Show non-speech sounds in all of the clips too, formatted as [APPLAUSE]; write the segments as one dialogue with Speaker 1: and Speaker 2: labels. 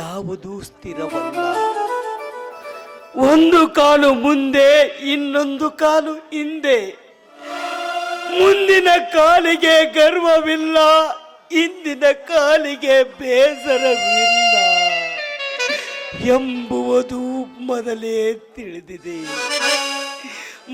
Speaker 1: ಯಾವುದೂ ಸ್ಥಿರವಲ್ಲ. ಒಂದು ಕಾಲು ಮುಂದೆ, ಇನ್ನೊಂದು ಕಾಲು ಹಿಂದೆ. ಮುಂದಿನ ಕಾಲಿಗೆ ಗರ್ವವಿಲ್ಲ, ಇಂದಿನ ಕಾಲಿಗೆ ಬೇಸರವಿಲ್ಲ. ಎಂಬುವುದು ಮೊದಲೇ ತಿಳಿದಿದೆ.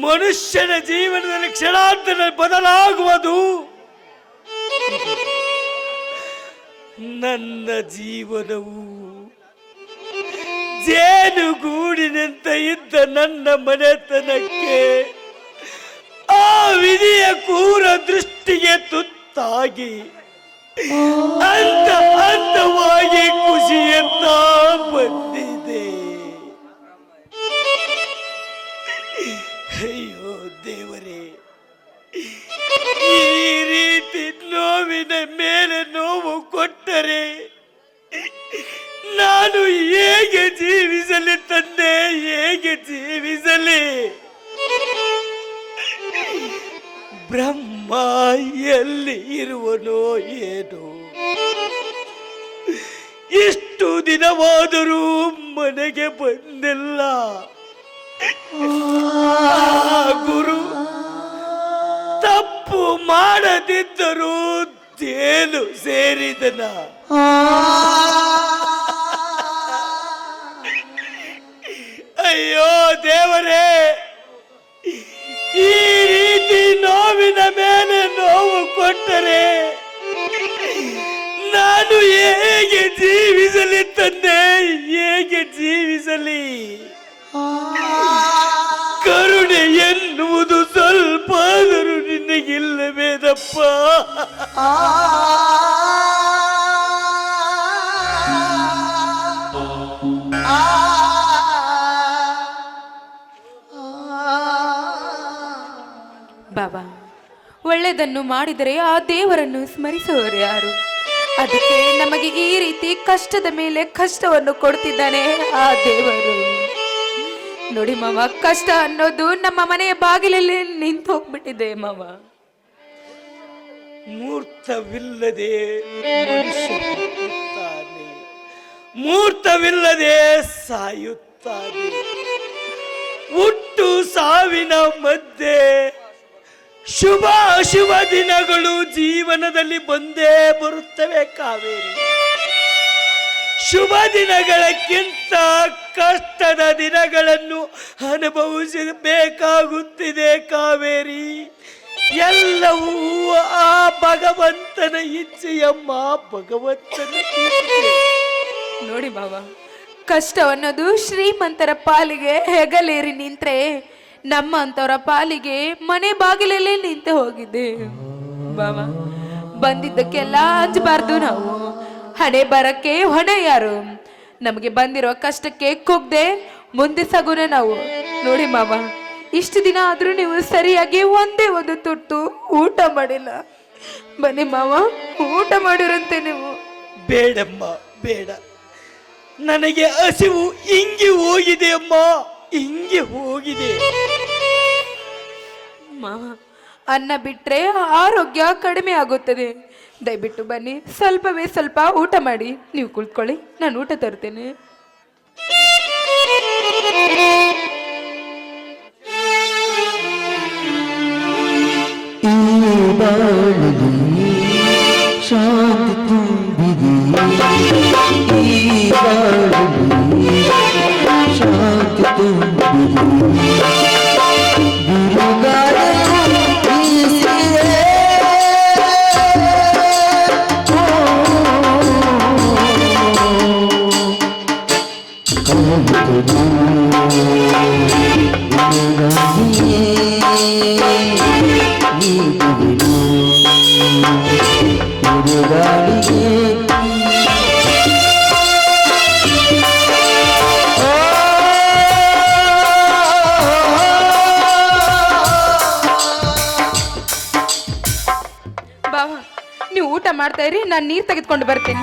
Speaker 1: ಮನುಷ್ಯನ ಜೀವನದಲ್ಲಿ ಕ್ಷಣಾಂತರ ಬದಲಾಗುವುದು. ನನ್ನ ಜೀವನವು ಜೇನುಗೂಡಿನಂತೆ ಇದ್ದ ನನ್ನ ಮನೆತನಕ್ಕೆ ಆ ವಿಧಿಯ ಕೂರ ದೃಷ್ಟಿಗೆ ತುತ್ತಾಗಿ ಅಂತ ಅಂತವಾಗಿ ಖುಷಿಯತ್ತ ಬಂದಿದೆ. ಅಯ್ಯೋ ದೇವರೇ, ಈ ರೀತಿ ನೋವಿನ ಮೇಲೆ ನೋವು ಕೊಟ್ಟರೆ ನಾನು ಹೇಗೆ ಜೀವಿಸಲಿ ತಂದೆ, ಹೇಗೆ ಜೀವಿಸಲಿ? ಬ್ರಹ್ಮ ಎಲ್ಲಿ ಇರುವನೋ ಏನು. ಇಷ್ಟು ದಿನವಾದರೂ ಮನೆಗೆ ಬಂದಿಲ್ಲ. ಗುರು ತಪ್ಪು ಮಾಡದಿದ್ದರೂ ತೇಲು ಸೇರಿದನ. ಅಯ್ಯೋ ದೇವರೇ, ಈ ರೀತಿ ನೋವಿನ ಮೇಲೆ ನೋವು ಕೊಟ್ಟರೆ ನಾನು ಹೇಗೆ ಜೀವಿಸಲಿ ತಂದೆ ಹೇಗೆ ಜೀವಿಸಲಿ? ಕರುಣೆ ಎನ್ನುವುದು ಸ್ವಲ್ಪ ಆದರೂ ನಿನಗಿಲ್ಲವೇದಪ್ಪ
Speaker 2: ಒಳ್ಳೆಯದನ್ನು ಮಾಡಿದರೆ ಆ ದೇವರನ್ನು ಸ್ಮರಿಸುವವರು ಯಾರು? ಅದಕ್ಕೆ ನಮಗೆ ಈ ರೀತಿ ಕಷ್ಟದ ಮೇಲೆ ಕಷ್ಟವನ್ನು ಕೊಡ್ತಿದ್ದಾನೆ ಆ ದೇವರು. ನೋಡಿ ಮಾವ, ಕಷ್ಟ ಅನ್ನೋದು ನಮ್ಮ ಮನೆಯ ಬಾಗಿಲಲ್ಲಿ ನಿಂತು ಹೋಗ್ಬಿಟ್ಟಿದೆ ಮಾವ.
Speaker 1: ಮೂರ್ತವಿಲ್ಲದೆ ಮೂರ್ತವಿಲ್ಲದೆ ಸಾಯುತ್ತಾನೆ. ಹುಟ್ಟು ಸಾವಿನ ಮಧ್ಯೆ ಶುಭ ಅಶುಭ ದಿನಗಳು ಜೀವನದಲ್ಲಿ ಬಂದೇ ಬರುತ್ತವೆ ಕಾವೇರಿ. ಶುಭ ದಿನಗಳಕ್ಕಿಂತ ಕಷ್ಟದ ದಿನಗಳನ್ನು ಅನುಭವಿಸಬೇಕಾಗುತ್ತಿದೆ ಕಾವೇರಿ. ಎಲ್ಲವೂ ಆ ಭಗವಂತನ ಇಚ್ಛೆಯಮ್ಮ ಭಗವಂತನ.
Speaker 2: ನೋಡಿ ಬಾಬಾ ಕಷ್ಟ ಅನ್ನೋದು ಶ್ರೀಮಂತರ ಪಾಲಿಗೆ ಹೆಗಲೇರಿ ನಿಂತ್ರೆ. ನಮ್ಮ ಅಂತವರ ಪಾಲಿಗೆ ಮನೆ ಬಾಗಿಲಲ್ಲೇ ನಿಂತು ಹೋಗಿದೆ ಬಾಬಾ ಬಂದಿದ್ದಕ್ಕೆಲ್ಲ ಅಂಜಬಾರ್ದು ನಾವು. ಹಣೆ ಬರಕ್ಕೆ ಹೊಣೆ ಯಾರು? ನಮಗೆ ಬಂದಿರೋ ಕಷ್ಟಕ್ಕೆ ಕುಗ್ದೆ ಮುಂದೆ ಸಗುನ ನಾವು. ನೋಡಿ ಮಾವ, ಇಷ್ಟು ದಿನ ಆದ್ರೂ ನೀವು ಸರಿಯಾಗಿ ಒಂದೇ ಒಂದು ತುಟ್ಟು ಊಟ ಮಾಡಿಲ್ಲ. ಬನ್ನಿ ಮಾವ, ಊಟ ಮಾಡಿರಂತೆ ನೀವು.
Speaker 1: ಬೇಡಮ್ಮ, ಬೇಡ. ನನಗೆ ಹಸಿವು ಹಿಂಗೆ ಹೋಗಿದೆ ಅಮ್ಮ, ಹಿಂಗೆ ಹೋಗಿದೆ.
Speaker 2: ಮಾವ ಅನ್ನ ಬಿಟ್ಟರೆ ಆರೋಗ್ಯ ಕಡಿಮೆ ಆಗುತ್ತದೆ. ದಯವಿಟ್ಟು ಬನ್ನಿ, ಸ್ವಲ್ಪವೇ ಸ್ವಲ್ಪ ಊಟ ಮಾಡಿ. ನೀವು ಕುಳಿತುಕೊಳ್ಳಿ ನಾನು ಊಟ ತರ್ತೇನೆ.
Speaker 3: ಶಾಂತಿ ತುಂಬಿದೆ.
Speaker 2: ಮಾಡ್ತಾ ಇರಿ ನಾನು ನೀರು ತೆಗೆದುಕೊಂಡು ಬರ್ತೇನೆ.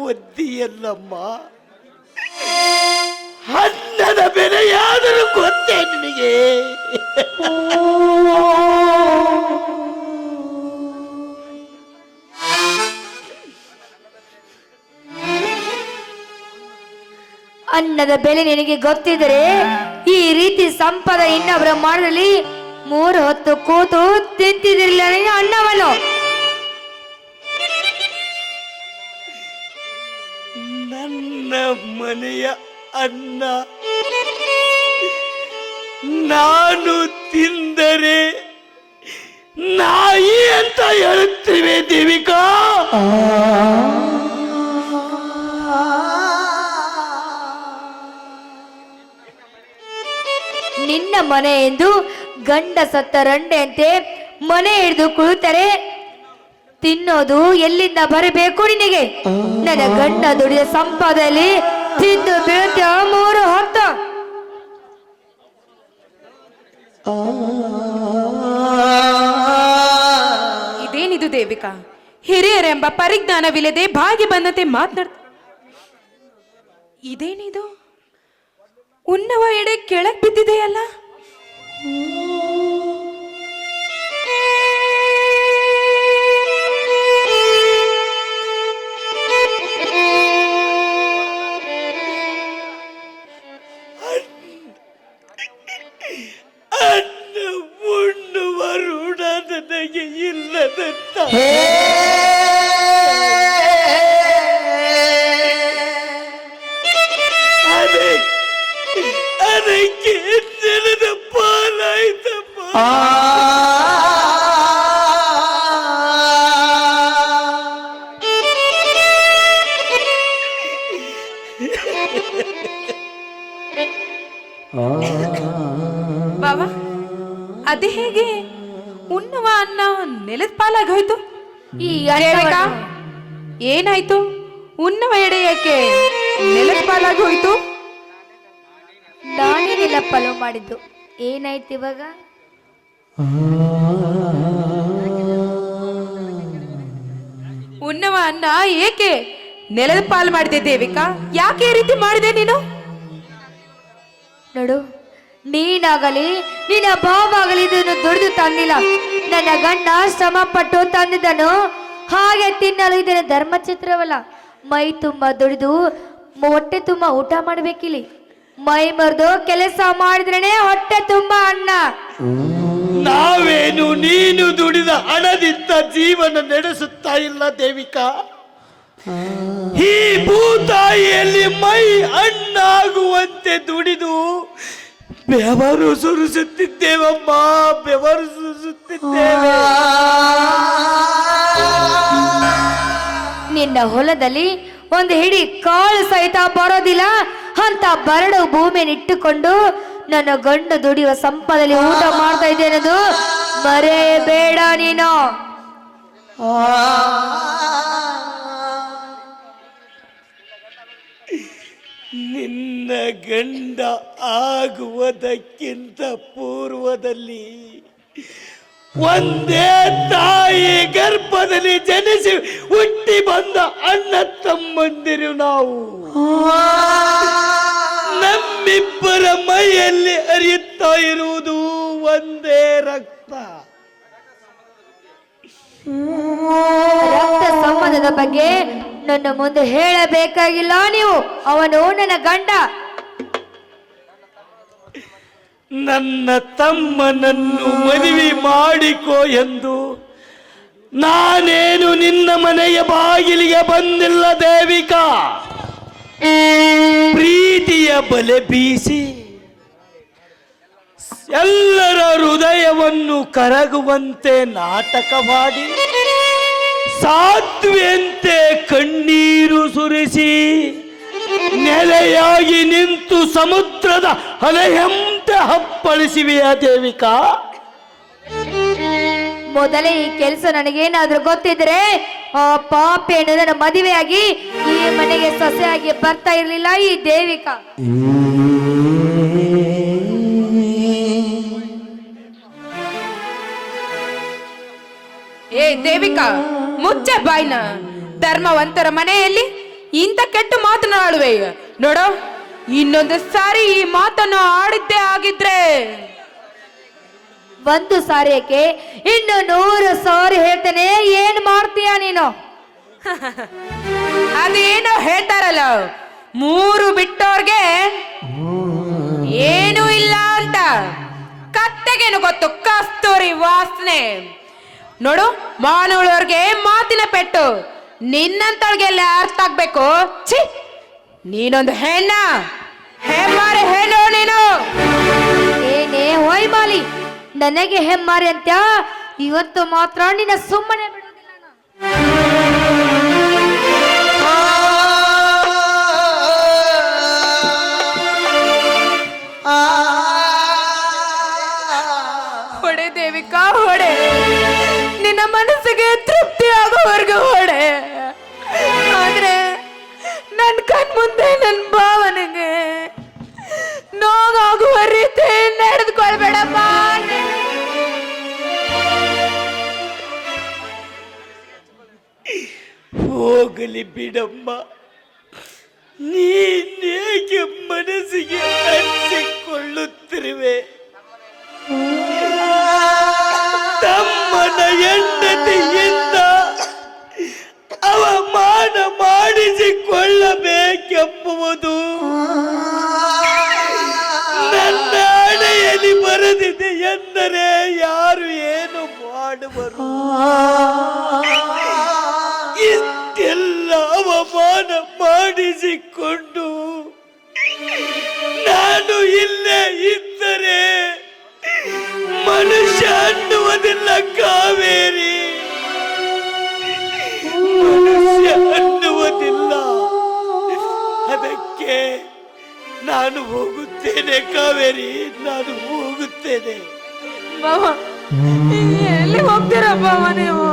Speaker 1: ಒದ್ದಿಯಲ್ಲಮ್ಮ? ಅನ್ನದ ಬೆಲೆಯಾದರೂ ಗೊತ್ತೇ ನಿನಗೆ?
Speaker 4: ಅನ್ನದ ಬೆಲೆ ನಿನಗೆ ಗೊತ್ತಿದ್ರೆ ಈ ರೀತಿ ಸಂಪದ ಇನ್ನೊಬ್ಬರ ಮಾಡಲಿ ಮೂರು ಹೊತ್ತು ಕೂತು ತಿಂತಿದಿರಲಿಲ್ಲ
Speaker 1: ಅನ್ನವನು ಮನೆಯ ಅನ್ನ. ನಾನು ತಿಂದರೆ ನಾಯಿ ಅಂತ ಹೇಳುತ್ತೇವೆ ದೇವಿಕಾ.
Speaker 4: ನಿನ್ನ ಮನೆ ಎಂದು ಗಂಡ ಸತ್ತ ರಂಡೆಯಂತೆ ಮನೆ ಹಿಡಿದು ಕುಳಿತರೆ ತಿನ್ನೋದು ಎಲ್ಲಿಂದ ಬರಬೇಕು ನಿನಗೆ? ನನ್ನ ಗಂಡ ದುಡಿದ ಸಂಪದಲ್ಲಿ ತಿಂದು ಬೀಳ್ತೀಯ ಮೂರು ಹೊತ್ತು?
Speaker 2: ಇದೇನಿದು ದೇವಿಕಾ? ಹಿರಿಯರೆಂಬ ಪರಿಜ್ಞಾನವಿಲ್ಲದೆ ಬಾಗಿ ಬಂದಂತೆ ಮಾತನಾಡ್ ಇದೇನಿದು? ಉನ್ನವ ಎಡೆ ಕೆಳಗ್ ಬಿದ್ದಿದೆಯಲ್ಲ?
Speaker 1: ಅನ್ನ ಉಣ್ಣುವ ಋಣ ನನಗೆ ಇಲ್ಲದಂತ
Speaker 2: ಅದೇ ಹೇಗೆ? ಉಣ್ಣುವ ಅನ್ನ ನೆಲದ ಪಾಲಾಗಿ ಹೋಯ್ತು
Speaker 4: ಈ
Speaker 2: ಏನಾಯ್ತು? ಉಣ್ಣುವ ಎಡೆ ಯಾಕೆ ನೆಲದ ಪಾಲಾಗಿ ಹೋಯ್ತು
Speaker 4: ನಾನೇನೆಲ್ಲ ಫಲೋ ಮಾಡಿದ್ದು. ಏನಾಯ್ತು ಇವಾಗ?
Speaker 2: ಉಣ್ಣವ ಅನ್ನ ಏಕೆ ನೆಲದ ಪಾಲು ಮಾಡಿದೆ ದೇವಿಕಾ? ಯಾಕೆ ಈ ರೀತಿ ಮಾಡಿದೆ ನೀನು?
Speaker 4: ನೋಡು ನೀನಾಗಲಿ, ನಿನ್ನ ಭಾವಾಗಲಿ ಇದನ್ನು ದುಡಿದು ತಂದಿಲ್ಲ. ನನ್ನ ಗಂಡ ಶ್ರಮ ಪಟ್ಟು ತಂದಿದ್ದನು. ಹಾಗೆ ತಿನ್ನಲು ಇದನ್ನು ಧರ್ಮಚಿತ್ರವಲ್ಲ. ಮೈ ತುಂಬ ದುಡಿದು, ಹೊಟ್ಟೆ ತುಂಬ ಊಟ ಮಾಡ್ಬೇಕಿಲ್ಲಿ. ಮೈ ಮರೆದು ಕೆಲಸ ಮಾಡಿದ್ರೇನೆ ಹೊಟ್ಟೆ ತುಂಬ ಅನ್ನ.
Speaker 1: ನಾವೇನು ನೀನು ದುಡಿದ ಹಣದಿಂದ ಜೀವನ ನಡೆಸುತ್ತಾ ಇಲ್ಲ, ದೇವಿಕಾ. ಈ ಭೂತಾಯಿಯಲ್ಲಿ ಮೈ ಹಣ್ಣಾಗುವಂತೆ ದುಡಿದು ಬೆವರು ಸುರಿಸುತ್ತಿದ್ದೇವಮ್ಮ ಬೆವರು ಸುರಿಸುತ್ತಿದ್ದೇವೆ.
Speaker 4: ನಿನ್ನ ಹೊಲದಲ್ಲಿ ಒಂದು ಹಿಡಿ ಕಾಳು ಸಹಿತ ಬರೋದಿಲ್ಲ. ಅಂತ ಬರಡು ಭೂಮಿಯನ್ನಿಟ್ಟುಕೊಂಡು ನನ್ನ ಗಂಡು ದುಡಿಯುವ ಸಂಪದಲ್ಲಿ ಊಟ ಮಾಡ್ತಾ ಇದ್ದೇನದು ಮರೆಯಬೇಡ ನೀನು.
Speaker 1: ನಿನ್ನ ಗಂಡ ಆಗುವುದಕ್ಕಿಂತ ಪೂರ್ವದಲ್ಲಿ ಒಂದೇ ತಾಯಿ ಗರ್ಭದಲ್ಲಿ ಜನಿಸಿ ಹುಟ್ಟಿ ಬಂದ ಅಣ್ಣ ತಮ್ಮಂದಿರು ನಾವು. ನಮ್ಮಿಬ್ಬರ ಮೈಯಲ್ಲಿ ಅರಿಯುತ್ತಾ ಇರುವುದು ಒಂದೇ ರಕ್ತ.
Speaker 4: ರಕ್ತ ಸಂಬಂಧದ ಬಗ್ಗೆ ನನ್ನ ಮುಂದೆ ಹೇಳಬೇಕಾಗಿಲ್ಲ ನೀವು. ಅವನು ನನ್ನ ಗಂಡ.
Speaker 1: ನನ್ನ ತಮ್ಮನನ್ನು ಮದುವೆ ಮಾಡಿಕೋ ಎಂದು. ನಾನೇನು ನಿನ್ನ ಮನೆಯ ಬಾಗಿಲಿಗೆ ಬಂದಿಲ್ಲ ದೇವಿಕಾ. ಪ್ರೀತಿಯ ಬಲೆ ಬೀಸಿ ಎಲ್ಲರ ಹೃದಯವನ್ನು ಕರಗುವಂತೆ ನಾಟಕ ಮಾಡಿ ಸಾಧ್ವಿಯಂತೆ ಕಣ್ಣೀರು ಸುರಿಸಿ ನೆಲೆಯಾಗಿ ನಿಂತು ಸಮುದ್ರದ ಅಲೆಯಂತೆ ಹಪ್ಪಳಿಸಿವೆಯ ದೇವಿಕಾ.
Speaker 4: ಮೊದಲೇ ಈ ಕೆಲಸ ನನಗೇನಾದ್ರೂ ಗೊತ್ತಿದ್ರೆ ಆ ಪಾಪೇನು ನನ್ನ ಮದುವೆಯಾಗಿ ಈ ಮನೆಗೆ ಸೊಸೆಯಾಗಿ ಬರ್ತಾ ಇರಲಿಲ್ಲ ಈ ದೇವಿಕಾ.
Speaker 2: ಏ ದೇವಿಕಾ ಮುಚ್ಚ ಬಾಯ್ನ ಧರ್ಮವಂತರ ಮನೆಯಲ್ಲಿ ಇಂಥ ಕೆಟ್ಟ ಮಾತನಾಡುವೆ ನೋಡೋ ಇನ್ನೊಂದು ಸಾರಿ ಈ ಮಾತನ್ನು ಆಡಿದ್ದೇ ಆಗಿದ್ರೆ.
Speaker 4: ಒಂದು ಸಾರಿಯಕ್ಕೆ ಇನ್ನು ನೂರು ಸಾರಿ ಹೇಳ್ತೇನೆ ಏನ್ ಮಾಡ್ತೀಯ ನೀನು? [LAUGHS]
Speaker 2: ಅದೇನೋ ಹೇಳ್ತಾರಲ್ಲ ಮೂರು ಬಿಟ್ಟೋರ್ಗೆ ಏನೂ ಇಲ್ಲ ಅಂತ. ಕತ್ತೆಗೇನು ಗೊತ್ತು ಕಸ್ತೂರಿ ವಾಸನೆ. ನೋಡು ಮಾನವಳವ್ರಿಗೆ ಮಾತಿನ ಪೆಟ್ಟು. ನಿನ್ನಂತವ್ಳಿಗೆಲ್ಲ ಅರ್ಥ ಆಗ್ಬೇಕು. ಛೀ ನೀನೊಂದು ಹೆಣ್ಣ. ಹೆಮ್ಮಾರೆ ಹೆಣ್ಣು ನೀನು.
Speaker 4: ಏನೇ ಹೋಯ್ ಮಾಲಿ ನನಗೆ ಹೆಮ್ಮಾರಿ ಅಂತ ಇವತ್ತು ಮಾತ್ರ ನಿನ್ನ ಸುಮ್ಮನೆ.
Speaker 2: ಹೊಡೆ ದೇವಿಕಾ ಹೊಡೆ. ನಿನ್ನ ಮನಸ್ಸಿಗೆ ತೃಪ್ತಿ ಆಗೋವರೆಗೂ ಹೊಡೆ ಆದ್ರೆ ನನ್ನ ಕಣ್ ಮುಂದೆ ನನ್ನ ಭಾವನೆಗೆ ನೋವಾಗುವ ರೀತಿ ನಡೆದುಕೊಳ್ಬೇಡಪ್ಪ.
Speaker 1: ಹೋಗಲಿ ಬಿಡಮ್ಮ. ನೀನೇಕೆ ಮನಸ್ಸಿಗೆ ಹಂಚಿಕೊಳ್ಳುತ್ತಿರುವೆ ತಮ್ಮನ ಹೆಂಡತಿಯಿಂದ ಅವಮಾನ ಮಾಡಿಸಿಕೊಳ್ಳಬೇಕೆಂಬುವುದು ನನ್ನ ಹಣೆಯಲ್ಲಿ ಬರೆದಿದೆ ಎಂದರೆ ಯಾರು ಏನು ಮಾಡುವರು? ಇಷ್ಟೆಲ್ಲ ಅವಮಾನ ಮಾಡಿಸಿಕೊಂಡು ನಾನು ಇಲ್ಲೇ ಮನುಷ್ಯ ಅನ್ನುವುದಿಲ್ಲ ಕಾವೇರಿ. ಮನುಷ್ಯ ಅನ್ನುವುದಿಲ್ಲ. ಅದಕ್ಕೆ ನಾನು ಹೋಗುತ್ತೇನೆ ಕಾವೇರಿ ನಾನು ಹೋಗುತ್ತೇನೆ.
Speaker 2: ಮಾವ ಎಲ್ಲಿ ಹೋಗ್ತೀರಪ್ಪ ನೀವು?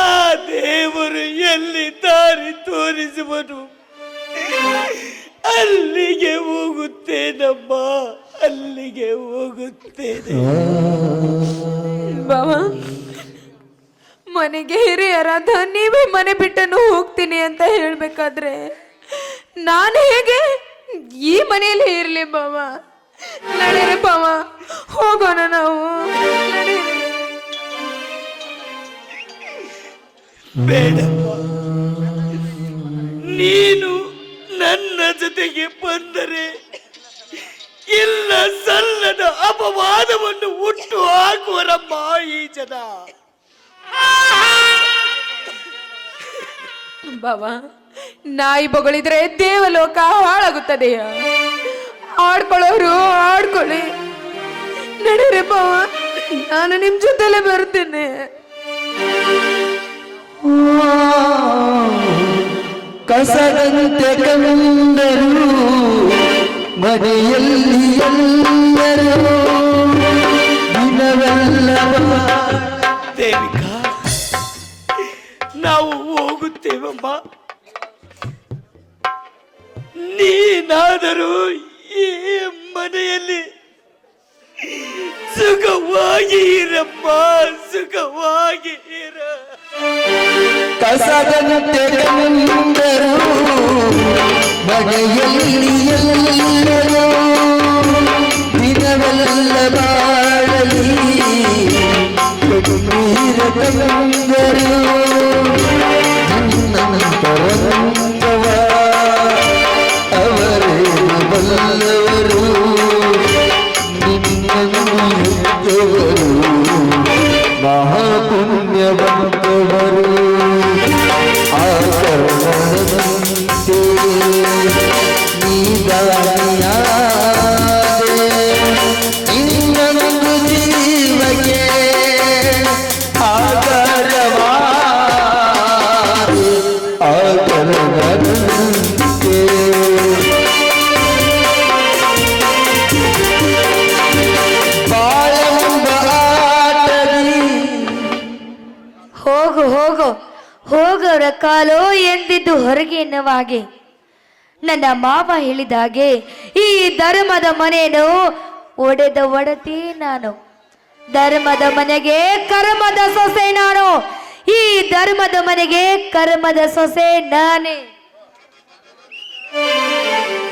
Speaker 1: ಆ ದೇವರು ಎಲ್ಲಿ ದಾರಿ ತೋರಿಸುವನು? ಅಲ್ಲಿಗೆ ಹೋಗುತ್ತೇನಮ್ಮ? ಅಲ್ಲಿಗೆ ಹೋಗುತ್ತೇನೆ.
Speaker 2: ಬಾವ ಮನೆಗೆ ಹಿರಿಯರಾದ ನೀವೇ ಮನೆ ಬಿಟ್ಟನು ಹೋಗ್ತೀನಿ ಅಂತ ಹೇಳ್ಬೇಕಾದ್ರೆ ನಾನು ಹೇಗೆ? ಈ ಮನೆಯಲ್ಲಿ ಇರ್ಲಿ ಬಾವ. ನಡೀರಿ ಬಾವ ಹೋಗೋಣ ನಾವು.
Speaker 1: ಬೇಡಮ್ಮ ನೀನು ನನ್ನ ಜೊತೆಗೆ ಬಂದರೆ ಇಲ್ಲ ಸಲ್ಲದ ಅಪವಾದವನ್ನು ಹುಟ್ಟು ಹಾಕುವರಮ್ಮ ಈ ಜನ.
Speaker 2: ಬಾವ ನಾಯಿ ಬೊಗಳಿದ್ರೆ ದೇವಲೋಕ ಹಾಳಾಗುತ್ತದೆ ಆಡ್ಕೊಳ್ಳೋರು ಆಡ್ಕೊಳ್ಳಿ. ನಡೀರಿ ಬಾವ ನಾನು ನಿಮ್ ಜೊತೆಲೆ ಬರ್ತೇನೆ
Speaker 3: ಕಸದಂತೆ ಕಂದರು ಮನೆಯಲ್ಲಿ ಎಲ್ಲರೂ ದಿನವೆಲ್ಲವ
Speaker 1: ದೇವಿಕಾ ನಾವು ಹೋಗುತ್ತೇವಮ್ಮ. ನೀನಾದರೂ ಈ ಮನೆಯಲ್ಲಿ ಸುಖವಾಗಿ ಇರಪ್ಪ ಸುಖವಾಗಿ ಇರ
Speaker 3: ಕಸದಂತೆ ಕಂಡರು ಮನೆಯಲ್ಲಿ ಎಲ್ಲರೂ ದಿನವೆಲ್ಲ ಬಾಳಲಿ ಕಣ್ಣೀರ ತಂದರು
Speaker 4: ಕಾಲೋ ಎಂದಿದ್ದು ಹೊರಗೆ ಎನ್ನುವಾಗೆ ನನ್ನ ಮಾವ ಹೇಳಿದಾಗೆ ಈ ಧರ್ಮದ ಮನೆಯನ್ನು ಒಡೆದ ಒಡತಿ ನಾನು. ಧರ್ಮದ ಮನೆಗೆ ಕರ್ಮದ ಸೊಸೆ ನಾನು. ಈ ಧರ್ಮದ ಮನೆಗೆ ಕರ್ಮದ ಸೊಸೆ ನಾನೇ.